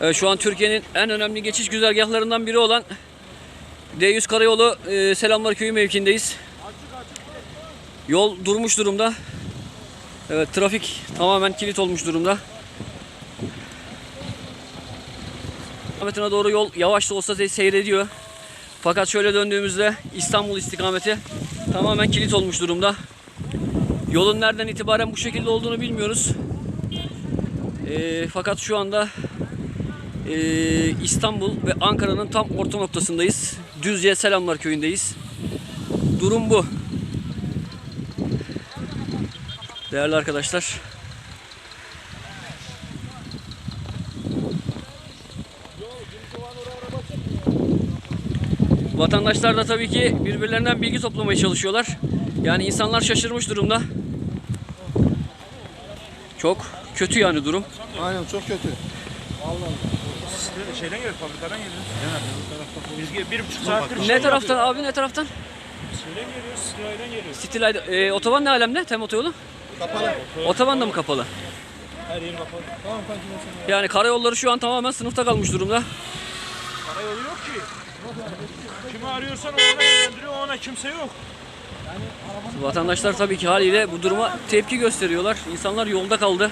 Evet, şu an Türkiye'nin en önemli geçiş güzergahlarından biri olan D100 Karayolu e, Selamlar Köyü mevkindeyiz. Yol durmuş durumda. Evet trafik tamamen kilit olmuş durumda. İstikametine doğru yol yavaş da olsa se- seyrediyor. Fakat şöyle döndüğümüzde İstanbul istikameti tamamen kilit olmuş durumda. Yolun nereden itibaren bu şekilde olduğunu bilmiyoruz. E, fakat şu anda ee, İstanbul ve Ankara'nın tam orta noktasındayız. Düzce Selamlar Köyü'ndeyiz. Durum bu. Değerli arkadaşlar. Vatandaşlar da tabii ki birbirlerinden bilgi toplamaya çalışıyorlar. Yani insanlar şaşırmış durumda. Çok kötü yani durum. Aynen çok kötü. Şeyden geliyor, fabrikadan geliyor. Biz bir buçuk saattir Ne taraftan abi ne taraftan? Şeyden geliyoruz, Sıray'dan geliyoruz. Cityline, e, otoban ne alemde? Tem otoyolu? Kapalı. Otoban da mı kapalı? Her yeri kapalı. Tamam kanki ben. Yani karayolları şu an tamamen sınıfta kalmış durumda. Karayolu yok ki. Kimi arıyorsan ona yönlendiriyor, ona kimse yok. Vatandaşlar tabii ki haliyle bu duruma tepki gösteriyorlar. İnsanlar yolda kaldı.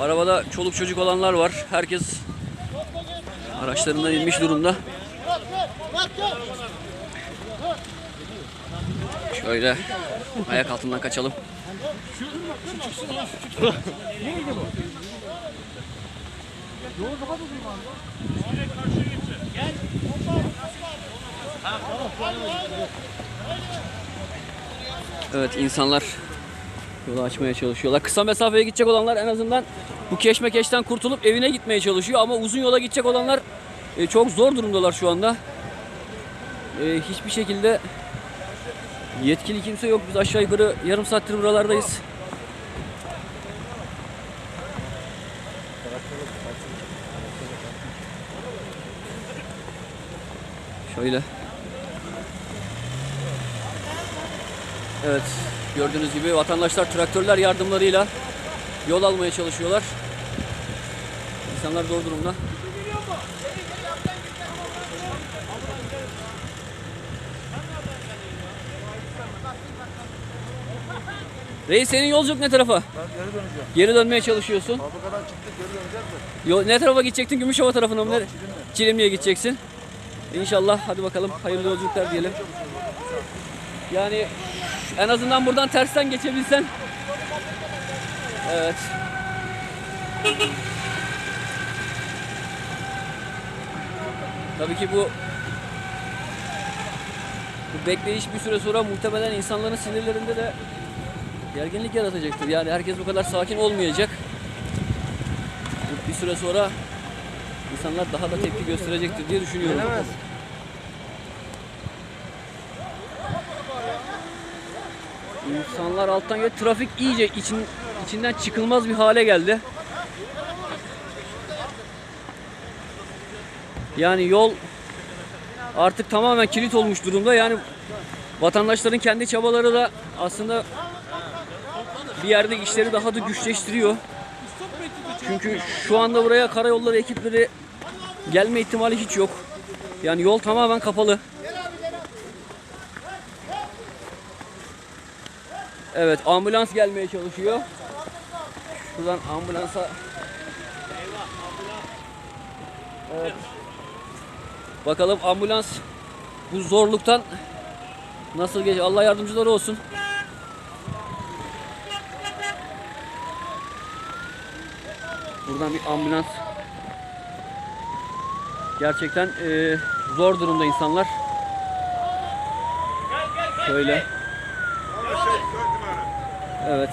Arabada çoluk çocuk olanlar var. Herkes araçlarından inmiş durumda. Şöyle ayak altından kaçalım. Evet insanlar yolu açmaya çalışıyorlar. Kısa mesafeye gidecek olanlar en azından bu keşmekeşten kurtulup evine gitmeye çalışıyor. Ama uzun yola gidecek olanlar e, çok zor durumdalar şu anda. E, hiçbir şekilde yetkili kimse yok. Biz aşağı yukarı yarım saattir buralardayız. Şöyle. Evet, gördüğünüz gibi vatandaşlar traktörler yardımlarıyla yol almaya çalışıyorlar. İnsanlar zor durumda. Reis senin yolculuk ne tarafa? Ben geri döneceğim. Geri dönmeye çalışıyorsun. Fabrikadan çıktık geri döneceğiz de. Ne tarafa gidecektin? Gümüşhova tarafına mı? Nere- Çilimli'ye gideceksin. İnşallah hadi bakalım hayırlı yolculuklar diyelim. Yani en azından buradan tersten geçebilsen. Evet. Tabii ki bu bu bekleyiş bir süre sonra muhtemelen insanların sinirlerinde de gerginlik yaratacaktır. Yani herkes bu kadar sakin olmayacak. Bir süre sonra insanlar daha da tepki gösterecektir diye düşünüyorum. Gelemez. İnsanlar alttan geliyor. Trafik iyice için, içinden çıkılmaz bir hale geldi. Yani yol artık tamamen kilit olmuş durumda. Yani vatandaşların kendi çabaları da aslında bir yerde işleri daha da güçleştiriyor. Çünkü şu anda buraya karayolları ekipleri gelme ihtimali hiç yok. Yani yol tamamen kapalı. Evet ambulans gelmeye çalışıyor. Şuradan ambulansa Evet. Bakalım ambulans bu zorluktan nasıl geç Allah yardımcıları olsun. Buradan bir ambulans gerçekten eee, zor durumda insanlar. Şöyle. Evet.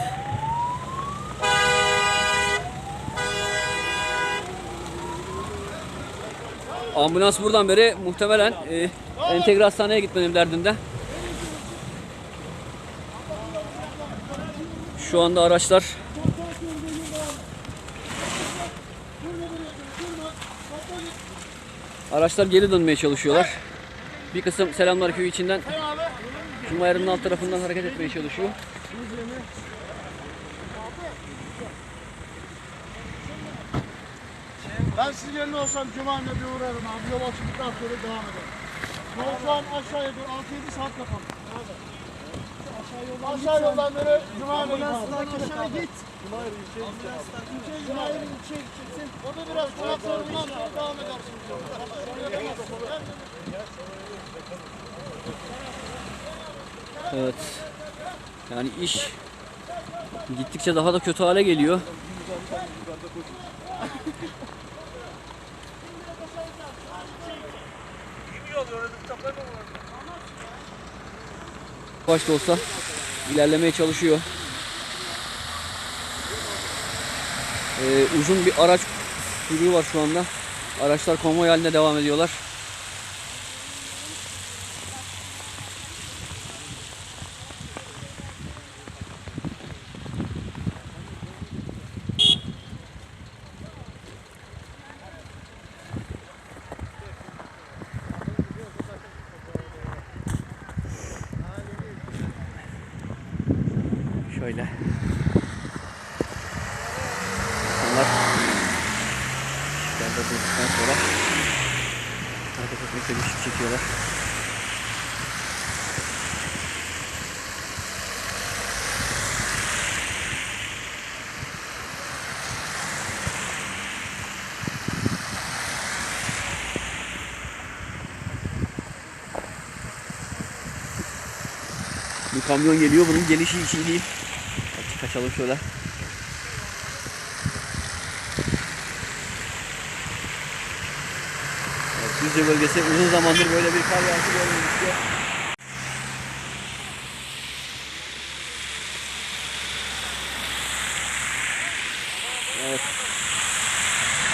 Ambulans buradan beri muhtemelen e, entegre hastaneye gitmenin derdinde. Şu anda araçlar Araçlar geri dönmeye çalışıyorlar. Bir kısım Selamlar Köyü içinden Cuma Yarı'nın alt tarafından hareket etmeye çalışıyor. Ben sizin yerine olsam cuma günü bir uğrarım abi. Yol açıldıktan sonra devam ederim. Yol şu an aşağıya doğru 6-7 saat kapalı. Aşağı yoldan beri cuma günü aşağı git. Cuma günü ilçeye gideceksin. O da biraz konaklarsından sonra devam edersiniz. Evet. Yani iş gittikçe daha da kötü hale geliyor. Yavaş da olsa ilerlemeye çalışıyor. Ee, uzun bir araç sürüğü var şu anda. Araçlar konvoy halinde devam ediyorlar. Şöyle. Onlar Şurada durduktan sonra hareket etmekle güçlük çekiyorlar. Bir kamyon geliyor bunun gelişi için değil. Kaçalım şöyle. Evet, Düzce bölgesi uzun zamandır böyle bir kar yağışı görmemişti. Evet.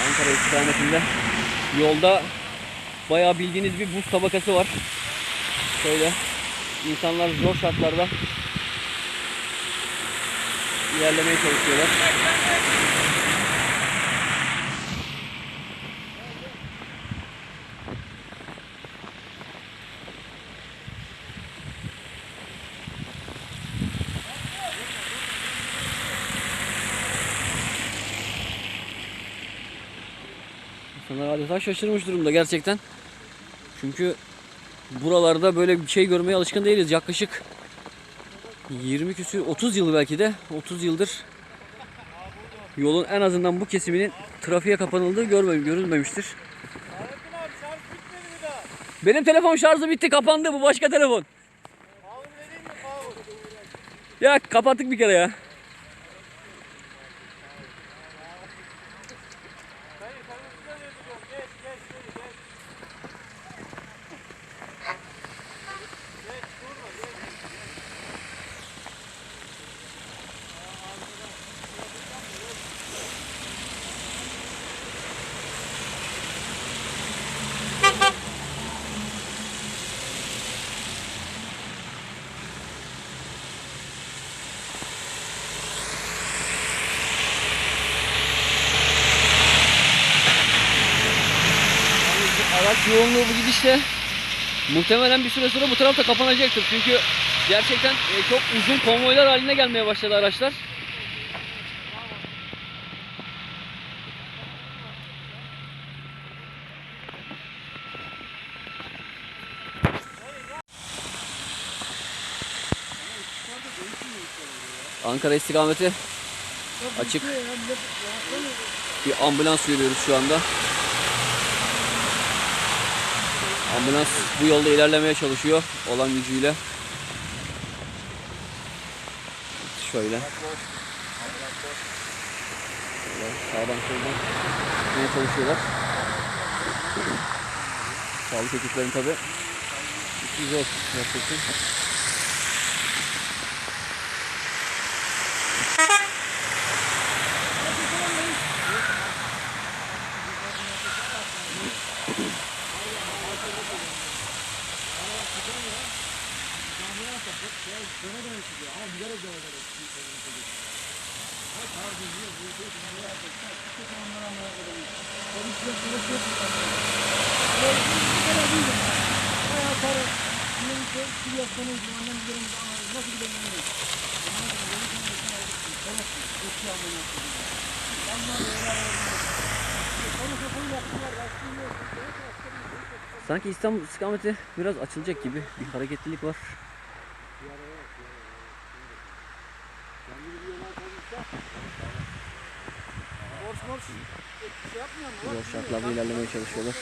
Ankara istikametinde yolda bayağı bildiğiniz bir buz tabakası var. Şöyle insanlar zor şartlarda ilerlemeye çalışıyorlar. İnsanlar adeta şaşırmış durumda gerçekten. Çünkü buralarda böyle bir şey görmeye alışkın değiliz. Yaklaşık 20 küsür 30 yıl belki de 30 yıldır yolun en azından bu kesiminin trafiğe kapanıldığı görme, görülmemiştir. Benim telefon şarjı bitti kapandı bu başka telefon. Ya kapattık bir kere ya. Araç yoğunluğu bu gidişle muhtemelen bir süre sonra bu tarafta kapanacaktır. Çünkü gerçekten e, çok uzun konvoylar haline gelmeye başladı araçlar. Ankara istikameti açık. Bir ambulans görüyoruz şu anda. Ambulans bu yolda ilerlemeye çalışıyor olan gücüyle. Şöyle. Sağdan soldan gitmeye çalışıyorlar. Sağlık ekiplerin tabi. Sanki İstanbul istikameti biraz açılacak gibi bir hareketlilik var. Bir araya, bir bir yola koymuşsa Zor şartlarda ilerlemeye çalışıyorlar.